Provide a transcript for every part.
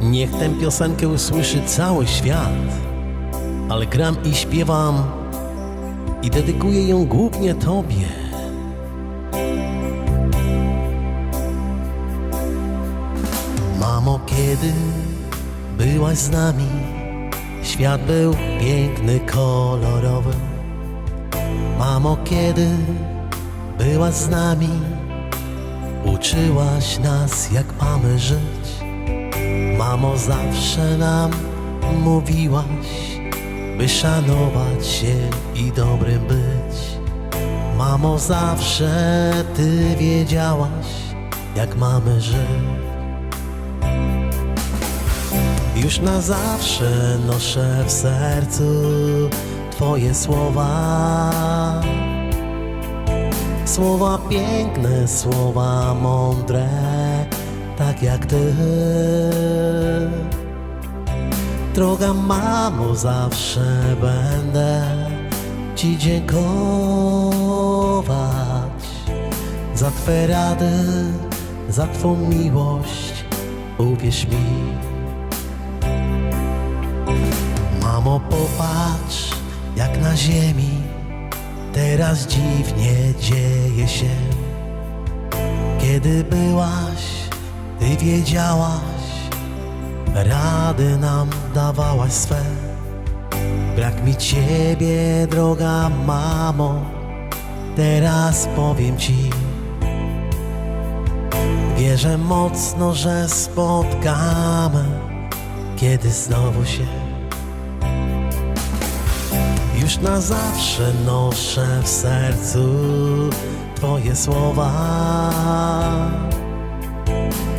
Niech tę piosenkę usłyszy cały świat, ale gram i śpiewam i dedykuję ją głównie Tobie. Mamo, kiedy byłaś z nami, świat był piękny, kolorowy. Mamo, kiedy byłaś z nami, uczyłaś nas, jak mamy żyć. Mamo, zawsze nam mówiłaś, by szanować się i dobrym być. Mamo, zawsze ty wiedziałaś, jak mamy żyć. Już na zawsze noszę w sercu Twoje słowa. Słowa piękne, słowa mądre, tak jak Ty. Droga mamo, zawsze będę Ci dziękować za Twe rady, za Twą miłość. Uwierz mi. Mamo, popatrz, jak na ziemi teraz dziwnie dzieje się. Kiedy byłaś, ty wiedziałaś, rady nam dawałaś swe. Brak mi ciebie, droga mamo, teraz powiem ci. Wierzę mocno, że spotkamy, kiedy znowu się już na zawsze noszę w sercu Twoje słowa.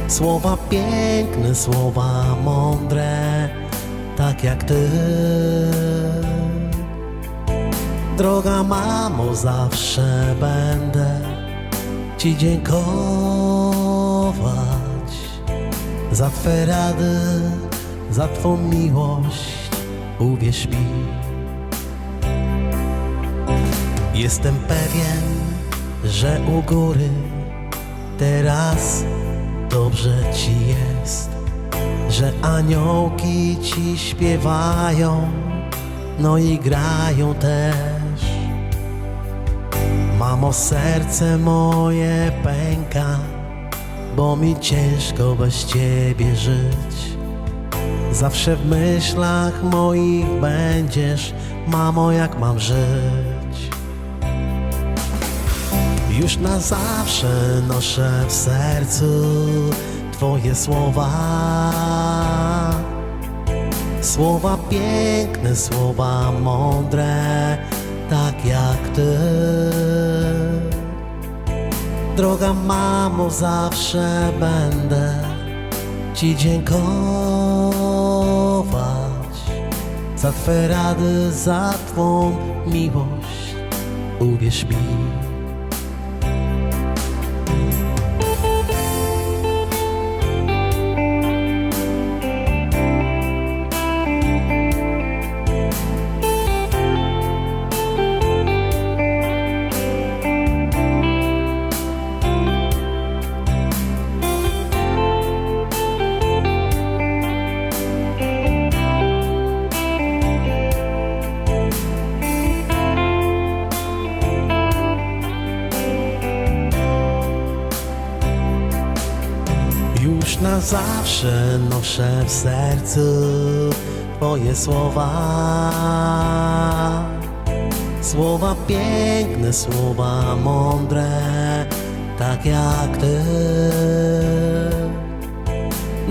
Słowa piękne, słowa mądre, tak jak Ty. Droga mamo, zawsze będę Ci dziękować za Twe rady, za Twą miłość. Uwierz mi. Jestem pewien, że u góry teraz dobrze ci jest, że aniołki ci śpiewają, no i grają też. Mamo, serce moje pęka, bo mi ciężko bez ciebie żyć. Zawsze w myślach moich będziesz, mamo, jak mam żyć. Już na zawsze noszę w sercu Twoje słowa. Słowa piękne, słowa mądre, tak jak Ty. Droga mamo, zawsze będę Ci dziękować za Twe rady, za Twą miłość. Uwierz mi. Thank you. Już na zawsze noszę w sercu Twoje słowa. Słowa piękne, słowa mądre, tak jak Ty.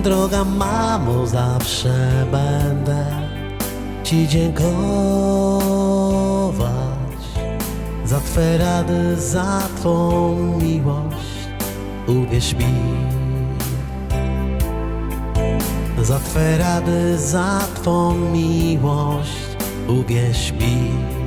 Droga mamo, zawsze będę Ci dziękować za Twe rady, za Twą miłość. Uwierz mi. Za Twe rady, za Twą miłość, uwierz mi.